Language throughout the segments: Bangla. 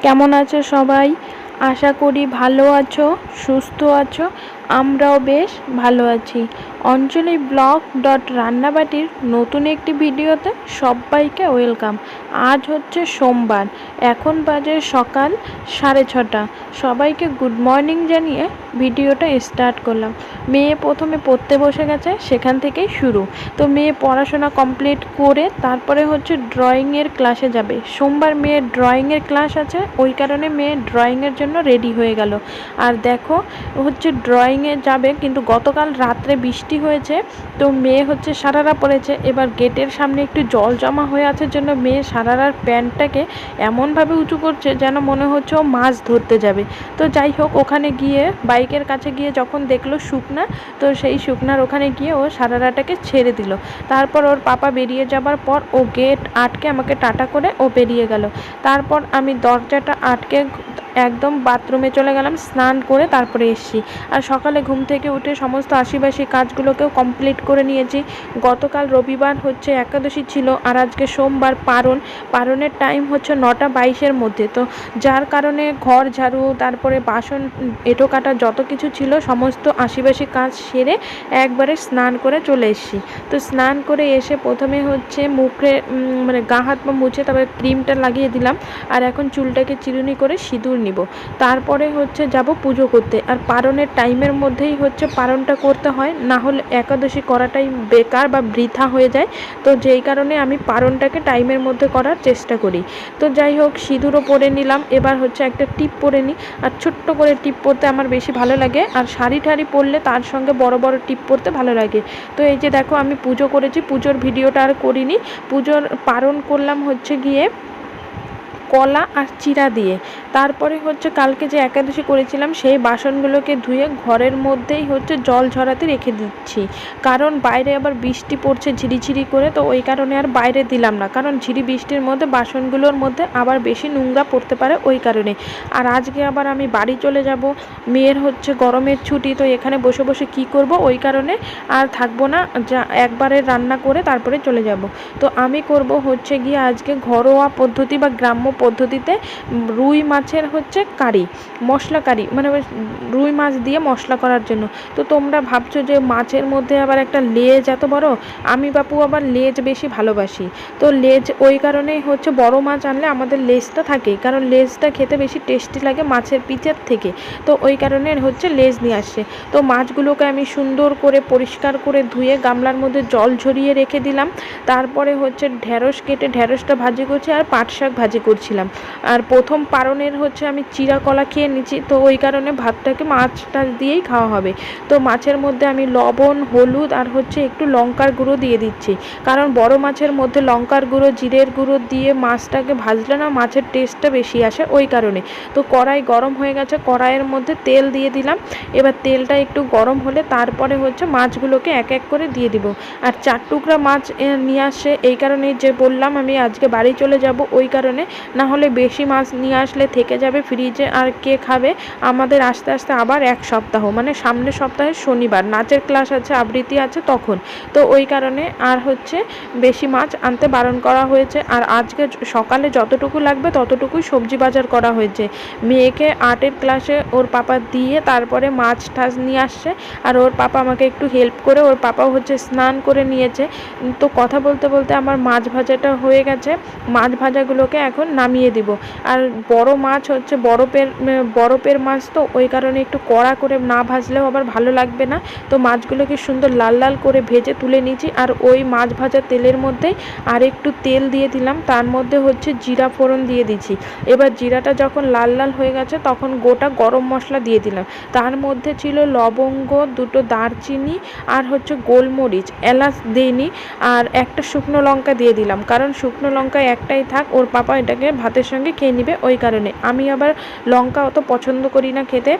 কেমন আছো সবাই? আশা করি ভালো আছো সুস্থ আছো আমরাও বেশ ভালো আছি। অঞ্জলি ব্লগ ডট রান্নাবাটির নতুন একটি ভিডিওতে সবাইকে ওয়েলকাম। আজ হচ্ছে সোমবার, এখন বাজে সকাল সাড়ে ছটা। সবাইকে গুড মর্নিং জানিয়ে ভিডিওটা স্টার্ট করলাম। মেয়ে প্রথমে পড়তে বসে গেছে, সেখান থেকেই শুরু। তো মেয়ে পড়াশোনা কমপ্লিট করে তারপরে হচ্ছে ড্রয়িংয়ের ক্লাসে যাবে। সোমবার মেয়ের ড্রয়িংয়ের ক্লাস আছে, ওই কারণে মেয়ে ড্রয়িংয়ের জন্য রেডি হয়ে গেল। আর দেখো, হচ্ছে ড্রয়িংয়ে যাবে, কিন্তু গতকাল রাত্রে বৃষ্টি হয়েছে, তো মেয়ে হচ্ছে সারারা পড়েছে। এবার গেটের সামনে একটু জল জমা হয়ে আছে জন্য মেয়ে সারারার প্যান্টটাকে এমনভাবে উঁচু করছে যেন মনে হচ্ছে ও মাছ ধরতে যাবে। তো যাই হোক, ওখানে গিয়ে বাইকের কাছে গিয়ে যখন দেখল শুকনা, তো সেই শুকনার ওখানে গিয়ে ও সারারাটাকে ছেড়ে দিল। তারপর ওর পাপা বেরিয়ে যাবার পর ও গেট আটকে আমাকে টাটা করে ও বেরিয়ে গেল। তারপর আমি দরজাটা আটকে একদম বাথরুমে চলে গেলাম, স্নান করে তারপরে এসছি। আর সকালে ঘুম থেকে উঠে সমস্ত আশিবাসী কাজগুলোকেও কমপ্লিট করে নিয়েছি। গতকাল রবিবার হচ্ছে একাদশী ছিল আর আজকে সোমবার পারণ। পারণের টাইম হচ্ছে নটা বাইশের মধ্যে। তো যার কারণে ঘর ঝাড়ু, তারপরে বাসন, এঁটো কাটা যত কিছু ছিল সমস্ত আশিবাসী কাজ সেরে একবারে স্নান করে চলে এসেছি। তো স্নান করে এসে প্রথমে হচ্ছে মুখে মানে গা হাত পা মুছে তারপরে ক্রিমটা লাগিয়ে দিলাম আর এখন চুলটাকে চিরুনি করে সিঁদুর নিব। তারপরে হচ্ছে যাব পুজো করতে। আর পারণের টাইমের মধ্যেই হচ্ছে পারণটা করতে হয়। না হলে একাদশী করাটাই বেকার বা বৃথা হয়ে যায়। তো যেই কারণে আমি পারণটাকে টাইমের মধ্যে করার চেষ্টা করি। তো যাই হোক, সিঁদুরও পরে নিলাম। এবার হচ্ছে একটা টিপ পরে নিই। আর ছোট্ট করে টিপ পরতে আমার বেশি ভালো লাগে। আর শাড়ি ঠাড়ি পরলে তার সঙ্গে বড় বড় টিপ পরতে ভালো লাগে। তো এই যে দেখো, আমি পুজো করেছি। পুজোর ভিডিওটা আর করিনি। পুজোর পারণ করলাম হচ্ছে গিয়ে কলা আর চিরা দিয়ে। তারপরে হচ্ছে কালকে যে একাদশী করেছিলাম, সেই বাসনগুলোকে ধুয়ে ঘরের মধ্যেই হচ্ছে জল ঝরাতে রেখে দিচ্ছি। কারণ বাইরে আবার বৃষ্টি পড়ছে ঝিরিঝিরি করে, তো ওই কারণে আর বাইরে দিলাম না। কারণ ঝিরি বৃষ্টির মধ্যে, বাসনগুলোর মধ্যে আবার বেশি নোংরা পড়তে পারে ওই কারণে। আর আজকে আবার আমি বাড়ি চলে যাব। মেয়ের হচ্ছে গরমের ছুটি, তো এখানে বসে বসে কি করব ওই কারণে আর থাকব না। যা, একবারে রান্না করে তারপরে চলে যাব। তো আমি করব হচ্ছে গিয়ে আজকে ঘরোয়া পদ্ধতি বা গ্রাম্য পদ্ধতিতে রুই মাছের হচ্ছে কারি, মশলা কারি মানে রুই মাছ দিয়ে মশলা করার জন্য। তো তোমরা ভাবছ যে মাছের মধ্যে আবার একটা লেজ এত বড়? আমি বাপু আবার লেজ বেশি ভালোবাসি। তো লেজ ওই কারণেই হচ্ছে বড় মাছ আনলে আমাদের লেজটা থাকে কারণ লেজটা খেতে বেশি টেস্টি লাগে মাছের পিচের থেকে। তো ওই কারণে হচ্ছে লেজ নিয়ে আসছে তো মাছগুলোকে আমি সুন্দর করে পরিষ্কার করে ধুয়ে গামলার মধ্যে জল ঝরিয়ে রেখে দিলাম। তারপরে হচ্ছে ঢ্যাঁড়স কেটে ঢ্যাঁড়সটা ভাজি করছি আর পাট শাক ভাজি করছিলাম। আর প্রথম পারণের হচ্ছে আমি চিরা কলা খেয়ে নিচ্ছি তো ওই কারণে ভাতটাকে মাছটা দিয়েই খাওয়া হবে। তো মাছের মধ্যে আমি লবণ, হলুদ আর হচ্ছে একটু লঙ্কার গুঁড়ো দিয়ে দিচ্ছি। কারণ বড় মাছের মধ্যে লঙ্কার গুঁড়ো, জিরের গুঁড়ো দিয়ে মাছটাকে ভাজলে না মাছের টেস্টটা বেশি আসে ওই কারণে। তো কড়াই গরম হয়ে গেছে, কড়াইয়ের মধ্যে তেল দিয়ে দিলাম। এবার তেলটা একটু গরম হলে তারপরে হচ্ছে মাছগুলোকে এক এক করে দিয়ে দিব। আর চার টুকরা মাছ নিয়ে আসে, এই কারণে যে বললাম আমি আজকে বাড়ি চলে যাব, ওই কারণে না হলে বেশি মাছ নিয়ে আসলে থেকে যাবে ফ্রিজে আর কে খাবে? আমাদের আস্তে আস্তে আবার এক সপ্তাহ মানে সামনের সপ্তাহে শনিবার। নাচের ক্লাস আছে, আবৃত্তি আছে তখন। তো ওই কারণে আর হচ্ছে বেশি মাছ আনতে বারণ করা হয়েছে। আর আজকে সকালে যতটুকু লাগবে ততটুকুই সবজি বাজার করা হয়েছে। মেয়েকে আর্টের ক্লাসে ওর পাপা দিয়ে তারপরে মাছ টাছ নিয়ে আসছে। আর ওর পাপা আমাকে একটু হেল্প করে, ওর পাপাও হচ্ছে স্নান করে নিয়েছে। তো কথা বলতে বলতে আমার মাছ ভাজাটা হয়ে গেছে। মাছ ভাজাগুলোকে এখন নামিয়ে দিব। আর বড় মাছ হচ্ছে বরফের বরফের মাছ তো ওই কারণে একটু কড়া করে না ভাজলেও আবার ভালো লাগবে না। তো মাছগুলোকে সুন্দর লাল লাল করে ভেজে তুলে নিয়েছি। আর ওই মাছ ভাজা তেলের মধ্যেই আর একটু তেল দিয়ে দিলাম। তার মধ্যে হচ্ছে জিরা ফোড়ন দিয়ে দিচ্ছি এবার জিরাটা যখন লাল লাল হয়ে গেছে তখন গোটা গরম মশলা দিয়ে দিলাম। তার মধ্যে ছিল লবঙ্গ, দুটো দারচিনি আর হচ্ছে গোলমরিচ, এলাচ দিইনি। আর একটা শুকনো লঙ্কা দিয়ে দিলাম। কারণ শুকনো লঙ্কা একটাই থাক, ওর পাপা এটাকে ভাতের সঙ্গে খেয়ে নিবে ওই কারণে। আমি আবার লঙ্কা অত পছন্দ করি না খেতে।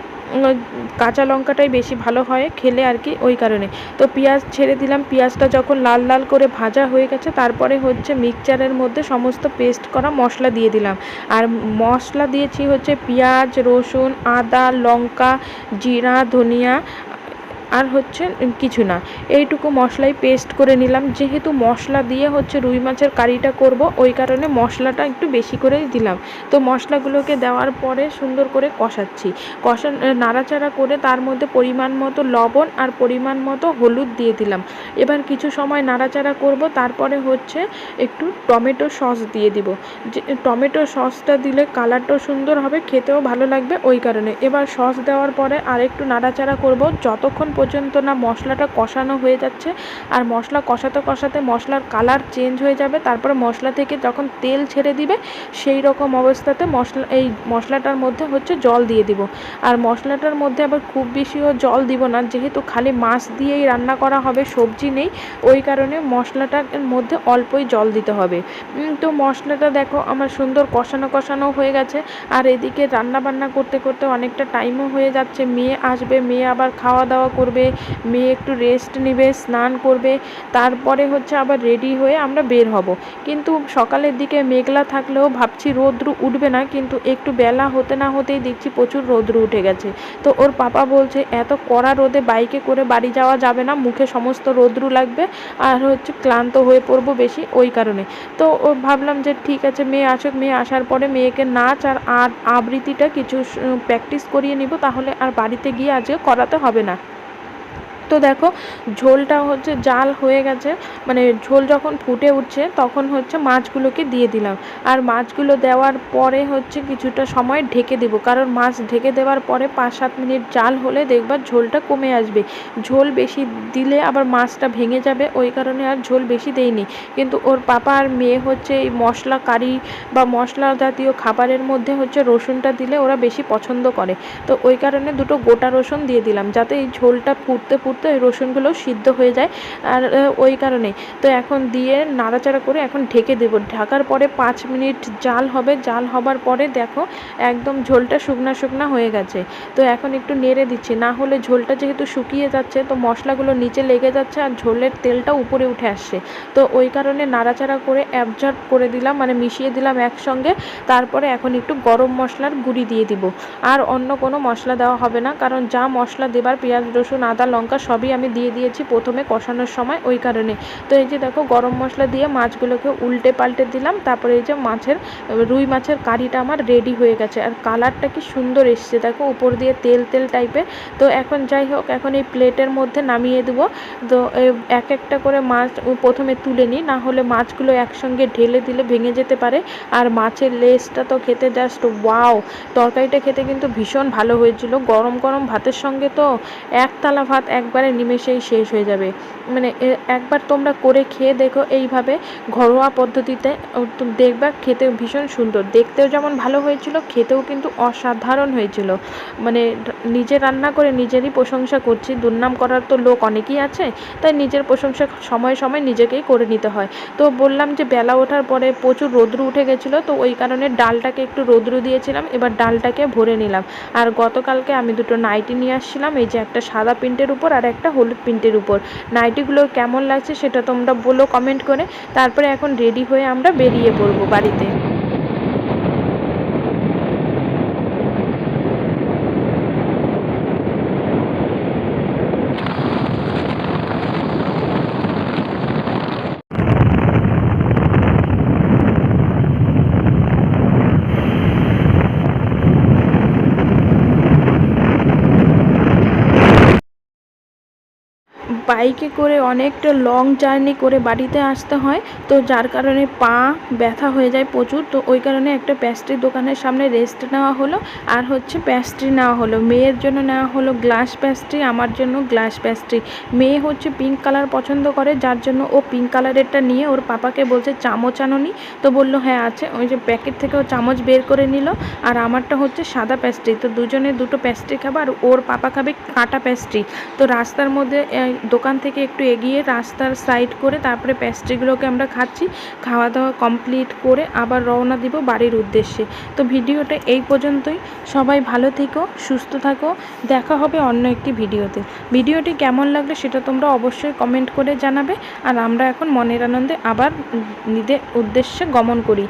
কাঁচা লঙ্কাটাই বেশি ভালো হয় খেলে আর কি ওই কারণে। তো পেঁয়াজ ছেড়ে দিলাম। পেঁয়াজটা যখন লাল লাল করে ভাজা হয়ে গেছে, তারপরে হচ্ছে মিক্সচারের মধ্যে সমস্ত পেস্ট করা মশলা দিয়ে দিলাম। আর মশলা দিয়েছি হচ্ছে পেঁয়াজ, রসুন, আদা, লঙ্কা, জিরা, ধনিয়া আর হচ্ছে কিছু না। এইটুকু মশলাই পেস্ট করে নিলাম। যেহেতু মশলা দিয়ে হচ্ছে রুই মাছের কারিটা করব, ওই কারণে মশলাটা একটু বেশি করেই দিলাম। তো মশলাগুলোকে দেওয়ার পরে সুন্দর করে কষাচ্ছি। কষা নাড়াচাড়া করে তার মধ্যে পরিমাণ মতো লবণ আর পরিমাণ মতো হলুদ দিয়ে দিলাম। এবার কিছু সময় নাড়াচাড়া করব, তারপরে হচ্ছে একটু টমেটো সস দিয়ে দিব। যে, টমেটো সসটা দিলে কালারটাও সুন্দর হবে, খেতেও ভালো লাগবে, ওই কারণে। এবার সস দেওয়ার পরে আর একটু নাড়াচাড়া করব, যতক্ষণ পর্যন্ত না মশলাটা কষানো হয়ে যাচ্ছে। আর মশলা কষাতে কষাতে মশলার কালার চেঞ্জ হয়ে যাবে। তারপরে মশলা থেকে যখন তেল ছেড়ে দিবে, সেই রকম অবস্থাতে মশলা, এই মশলাটার মধ্যে হচ্ছে জল দিয়ে দিব। আর মশলাটার মধ্যে আবার খুব বেশিও জল দিব না, যেহেতু খালি মাছ দিয়েই রান্না করা হবে, সবজি নেই, ওই কারণে মশলাটার মধ্যে অল্পই জল দিতে হবে। তো মশলাটা দেখো আমার সুন্দর কষানো কষানো হয়ে গেছে। আর এদিকে রান্না বান্না করতে করতে অনেকটা টাইমও হয়ে যাচ্ছে। মেয়ে আসবে, মেয়ে আবার খাওয়া দাওয়া করবে। মেয়ে একটু রেস্ট নেবে, স্নান করবে, তারপরে হচ্ছে আবার রেডি হয়ে আমরা বের হব। কিন্তু সকালের দিকে মেঘলা থাকলেও ভাবছি রোদ্রু উঠবে না, কিন্তু একটু বেলা হতে না হতেই দেখছি প্রচুর রোদ্রু উঠে গেছে। তো ওর পাপা বলছে, এত কড়া রোদে বাইকে করে বাড়ি যাওয়া যাবে না, মুখে সমস্ত রোদ্রু লাগবে আর হচ্ছে ক্লান্ত হয়ে পড়ব বেশি। ওই কারণে। তো ও ভাবলাম যে, ঠিক আছে, মেয়ে আসুক। মেয়ে আসার পরে মেয়েকে নাচ আর আর আবৃত্তিটা কিছু প্র্যাকটিস করিয়ে নিব, তাহলে আর বাড়িতে গিয়ে আজকে করাতে হবে না। তো দেখো ঝোলটা হচ্ছে জাল হয়ে গেছে মানে ঝোল যখন ফুটে উঠছে তখন হচ্ছে মাছগুলোকে দিয়ে দিলাম। আর মাছগুলো দেওয়ার পরে হচ্ছে কিছুটা সময় ঢেকে দেবো, কারণ মাছ ঢেকে দেওয়ার পরে পাঁচ সাত মিনিট জাল হলে দেখবা ঝোলটা কমে আসবে। ঝোল বেশি দিলে আবার মাছটা ভেঙে যাবে, ওই কারণে আর ঝোল বেশি দেইনি। কিন্তু ওর পাপা আর মেয়ে হচ্ছে এই মশলা কারি বা মশলা জাতীয় খাবারের মধ্যে হচ্ছে রসুনটা দিলে ওরা বেশি পছন্দ করে। তো ওই কারণে দুটো গোটা রসুন দিয়ে দিলাম, যাতে এই ঝোলটা ফুটতে ফুটতে ওই রসুনগুলো সিদ্ধ হয়ে যায়। আর ওই কারণে তো এখন দিয়ে নাড়াচাড়া করে এখন ঢেকে দেবো। ঢাকার পরে পাঁচ মিনিট জাল হবে। জাল হবার পরে দেখো একদম ঝোলটা শুকনা শুকনা হয়ে গেছে। তো এখন একটু নেড়ে দিচ্ছি। না হলে ঝোলটা যেহেতু শুকিয়ে যাচ্ছে, তো মশলাগুলো নিচে লেগে যাচ্ছে আর ঝোলের তেলটা উপরে উঠে আসছে। তো ওই কারণে নাড়াচাড়া করে অ্যাবজর্ব করে দিলাম মানে মিশিয়ে দিলাম একসঙ্গে। তারপরে এখন একটু গরম মশলার গুঁড়ি দিয়ে দিব। আর অন্য কোনো মশলা দেওয়া হবে না, কারণ যা মশলা দেবার পেঁয়াজ, রসুন, আদা, লঙ্কা সবই আমি দিয়ে দিয়েছি প্রথমে কষানোর সময় ওই কারণে। তো এই যে দেখো গরম মশলা দিয়ে মাছগুলোকে উল্টে পাল্টে দিলাম, তারপরে এই যে মাছের, রুই মাছের কারিটা আমার রেডি হয়ে গেছে। আর কালারটা কি সুন্দর এসছে, দেখো উপর দিয়ে তেল তেল টাইপের তো এখন যাই হোক, এখন এই প্লেটের মধ্যে নামিয়ে দেবো। তো এক একটা করে মাছ প্রথমে তুলে নিই, না হলে মাছগুলো একসঙ্গে ঢেলে দিলে ভেঙে যেতে পারে। আর মাছের লেজটা তো খেতে জাস্ট ওয়াও তরকারিটা খেতে কিন্তু ভীষণ ভালো হয়েছিল। গরম গরম ভাতের সঙ্গে তো এক থালা ভাত, একবারে নিমেষেই শেষ হয়ে যাবে। মানে একবার তোমরা করে খেয়ে দেখো এইভাবে ঘরোয়া পদ্ধতিতে দেখবা খেতে ভীষণ সুন্দর। দেখতেও যেমন ভালো হয়েছিল, খেতেও কিন্তু অসাধারণ হয়েছিল। মানে নিজে রান্না করে নিজেরই প্রশংসা করছি। দুর্নাম করার তো লোক অনেকেই আছে, তাই নিজের প্রশংসা সময় সময় নিজেকেই করে নিতে হয়। তো বললাম যে, বেলা ওঠার পরে প্রচুর রোদ্রু উঠে গেছিল, তো ওই কারণে ডালটাকে একটু রোদ্রু দিয়েছিলাম, এবার ডালটাকে ভরে নিলাম। আর গতকালকে আমি দুটো নাইটি নিয়ে আসছিলাম, এই যে একটা সাদা প্রিন্টের উপর আর একটা হলুদ প্রিন্টের উপর। নাইটিগুলোর কেমন লাগছে সেটা তোমরা বলো কমেন্ট করে। তারপরে এখন রেডি হয়ে আমরা বেরিয়ে পড়ব বাড়িতে। বাইকে করে অনেকটা লং জার্নি করে বাড়িতে আসতে হয়। তো যার কারণে পা ব্যথা হয়ে যায় প্রচুর। তো ওই কারণে একটা প্যাস্ট্রি দোকানের সামনে রেস্ট নেওয়া হলো। আর হচ্ছে প্যাস্ট্রি নেওয়া হলো। মেয়ের জন্য নেওয়া হলো গ্লাস প্যাস্ট্রি আমার জন্য গ্লাস প্যাস্ট্রি মেয়ে হচ্ছে পিঙ্ক কালার পছন্দ করে, যার জন্য ও পিঙ্ক কালারেরটা নিয়ে ওর পাপাকে বলছে, চামচ আনোনি? তো বলল হ্যাঁ আছে। ওই যে প্যাকেট থেকে ও চামচ বের করে নিল। আর আমারটা হচ্ছে সাদা প্যাস্ট্রি তো দুজনে দুটো প্যাস্ট্রি খাবে, আর ওর পাপা খাবে কাটা প্যাস্ট্রি তো রাস্তার মধ্যে দোকান থেকে একটু এগিয়ে রাস্তার সাইড করে তারপরে প্যাস্ট্রিগুলোকে আমরা খাচ্ছি। খাওয়া দাওয়া কমপ্লিট করে আবার রওনা দিব বাড়ির উদ্দেশ্যে। তো ভিডিওটা এই পর্যন্তই। সবাই ভালো থেকো, সুস্থ থাকো। দেখা হবে অন্য একটি ভিডিওতে। ভিডিওটি কেমন লাগল সেটা তোমরা অবশ্যই কমেন্ট করে জানাবে। আর আমরা এখন মনের আনন্দে আবার নিজের উদ্দেশ্যে গমন করি।